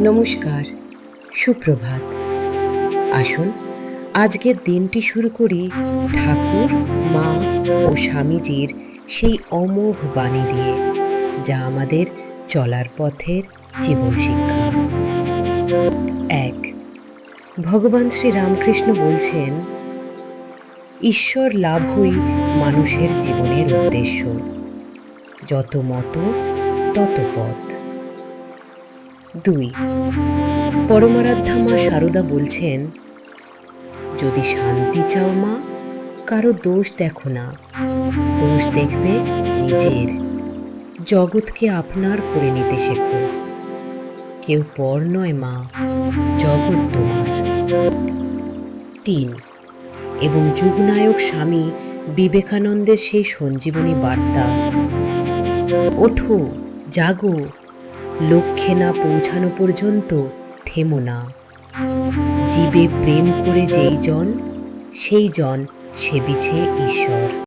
নমস্কার, সুপ্রভাত। আসুন, আজকের দিনটি শুরু করি ঠাকুর, মা ও স্বামীজির সেই অমোঘ বাণী দিয়ে, যা আমাদের চলার পথের জীবন শিক্ষা। এক, ভগবান শ্রী রামকৃষ্ণ বলছেন, ঈশ্বর লাভই মানুষের জীবনের উদ্দেশ্য। যত মত, তত পথ। দুই। পরমারাধ্যা মা সারদা বলছেন, যদি শান্তি চাও মা, কারও দোষ দেখো না। দোষ দেখবে নিজের। জগৎকে আপনার করে নিতে শেখো। কেউ পর নয় মা, জগৎ তোমার। তিন। এবং যুগনায়ক স্বামী বিবেকানন্দের সেই সঞ্জীবনী বার্তা, ওঠো, জাগো লক্ষ্যে না পৌঁছানো পর্যন্ত থেমো না। জীবে প্রেম করে যেই জন, সেই জন সেবিছে ঈশ্বর।